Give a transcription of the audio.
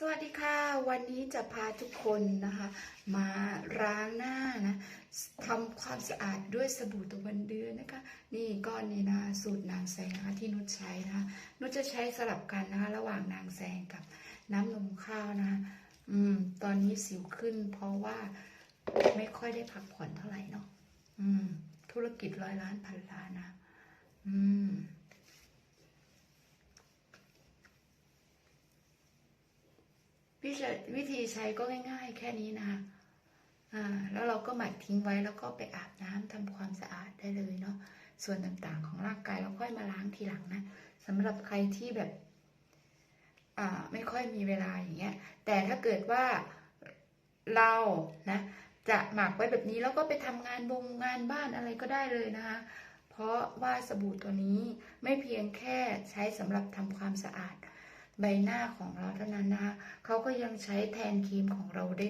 สวัสดีค่ะ วันนี้จะพาทุกคนนะคะ มาล้างหน้านะทำความสะอาดด้วยสบู่ตะวันเดือนนะคะ นี่ก้อนนี้นะสูตรนางแสงนะคะที่นุชใช้นะคะนุชจะใช้สลับกันนะคะ ระหว่างนางแสงกับน้ำนมข้าวนะคะอืม ตอนนี้สิวขึ้น เพราะว่าไม่ค่อยได้พักผ่อนเท่าไหร่เนาะอืม ธุรกิจร้อยล้านพันล้านนะ อืม วิธีวิธีใช้ก็ง่ายๆ แค่นี้นะคะแล้วเราก็หมักทิ้งไว้แล้วก็ไปอาบน้ำทำความสะอาดได้เลยเนาะส่วนต่างๆของร่างกายเราค่อยมาล้างทีหลังนะสำหรับใครที่แบบไม่ค่อยมีเวลาอย่างเงี้ย แต่ถ้าเกิดว่าเรานะจะหมักไว้แบบนี้แล้วก็ไปทำงานบงงานบ้านอะไรก็ได้เลยนะคะ เพราะว่าสบู่ตัวนี้ไม่เพียงแค่ใช้สำหรับทำความสะอาด ใบหน้าของเราเท่านั้นนะคะเขาก็ยังใช้แทนครีมของเราได้